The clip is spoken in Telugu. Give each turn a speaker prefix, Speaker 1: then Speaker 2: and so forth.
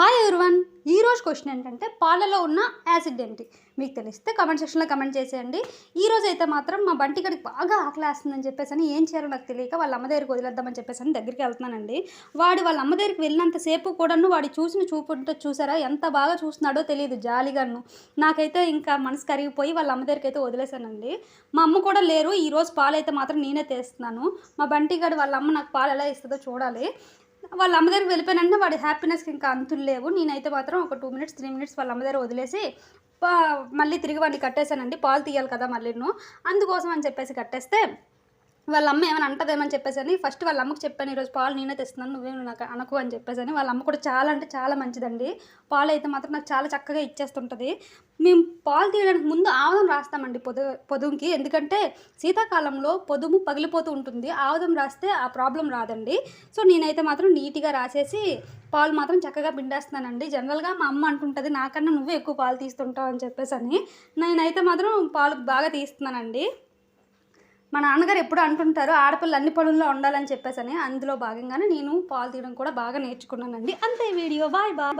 Speaker 1: హాయ్ ఎవరివన్ ఈ రోజు క్వశ్చన్ ఏంటంటే పాలలో ఉన్న యాసిడ్ ఏంటి? మీకు తెలిస్తే కమెంట్ సెక్షన్లో కమెంట్ చేసేయండి. ఈ అయితే మాత్రం మా బంటి గడికి బాగా ఆకలేస్తుందని చెప్పేసి అని ఏం చేయాలో నాకు తెలియక వాళ్ళ అమ్మ దగ్గరికి వదిలేద్దామని చెప్పేసి అని దగ్గరికి వెళ్తున్నానండి. వాడు వాళ్ళ అమ్మ దగ్గరికి వెళ్ళినంతసేపు కూడాను వాడి చూసిన చూపుంటే చూసారా? ఎంత బాగా చూస్తున్నాడో తెలియదు జాలిగాను. నాకైతే ఇంకా మనసు కరిగిపోయి వాళ్ళ అమ్మ దగ్గరికి అయితే వదిలేశానండి. మా అమ్మ కూడా లేరు. ఈ రోజు పాలు అయితే మాత్రం నేనే తెస్తున్నాను. మా బంటి గడి వాళ్ళ అమ్మ నాకు పాలు ఎలా ఇస్తుందో చూడాలి. వాళ్ళ అమ్మగారికి వెళ్ళిపోయినంటే వాడి హ్యాపీనెస్కి ఇంకా అంతులు లేవు. నేనైతే మాత్రం ఒక టూ మినిట్స్ త్రీ మినిట్స్ వాళ్ళ అమ్మగారు వదిలేసి పా మళ్ళీ తిరిగి వాడిని కట్టేశానండి పాలు తీయాలి కదా మళ్ళీ అందుకోసం అని చెప్పేసి కట్టేస్తే వాళ్ళ అమ్మ ఏమైనా అంటదేమని చెప్పేసి అని ఫస్ట్ వాళ్ళ అమ్మకి చెప్పాను ఈరోజు పాలు నేనే తెస్తున్నాను నువ్వేం నాకు అనకు అని చెప్పేసి అని వాళ్ళ అమ్మ కూడా చాలా అంటే చాలా మంచిదండి. పాలు అయితే మాత్రం నాకు చాలా చక్కగా ఇచ్చేస్తుంటుంది. మేము పాలు తీయడానికి ముందు ఆవదం రాస్తామండి పొదు పొదుముకి ఎందుకంటే శీతాకాలంలో పొదుము పగిలిపోతూ ఉంటుంది. ఆవదం రాస్తే ఆ ప్రాబ్లం రాదండి. సో నేనైతే మాత్రం నీట్గా రాసేసి పాలు మాత్రం చక్కగా పిండేస్తున్నానండి. జనరల్గా మా అమ్మ అంటుంటుంది నాకన్నా నువ్వే ఎక్కువ పాలు తీస్తుంటావు అని చెప్పేసి అని నేనైతే మాత్రం పాలు బాగా తీస్తున్నానండి. మా నాన్నగారు ఎప్పుడు అంటుంటారు ఆడపిల్ల అన్ని పనుల్లో ఉండాలని చెప్పేసి అని అందులో భాగంగానే నేను పాలు తీయడం కూడా బాగా నేర్చుకున్నానండి. అంతే వీడియో. Bye bye